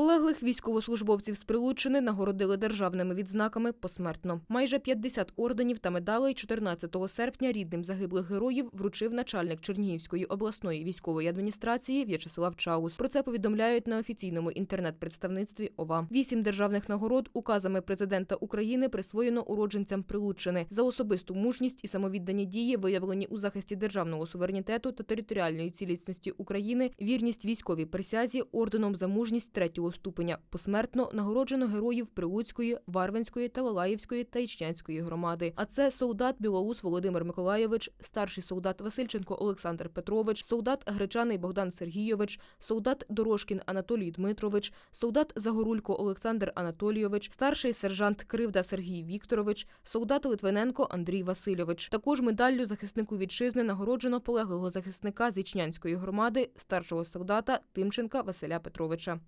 Полеглих військовослужбовців з Прилуччини нагородили державними відзнаками посмертно. Майже 50 орденів та медалей 14 серпня рідним загиблих героїв вручив начальник Чернігівської обласної військової адміністрації В'ячеслав Чаус. Про це повідомляють на офіційному інтернет-представництві ОВА. Вісім державних нагород указами президента України присвоєно уродженцям Прилуччини за особисту мужність і самовіддані дії, виявлені у захисті державного суверенітету та територіальної цілісності України, вірність військовій присязі орденом за мужність третього ступеня. Посмертно нагороджено героїв Прилуцької, Варвинської та Лалаївської та Ічнянської громади. А це солдат Білоус Володимир Миколайович, старший солдат Васильченко Олександр Петрович, солдат Гречаний Богдан Сергійович, солдат Дорошкін Анатолій Дмитрович, солдат Загорулько Олександр Анатолійович, старший сержант Кривда Сергій Вікторович, солдат Литвиненко Андрій Васильович. Також медаллю захиснику вітчизни нагороджено полеглого захисника з Ічнянської громади, старшого солдата Тимченка Василя Петровича.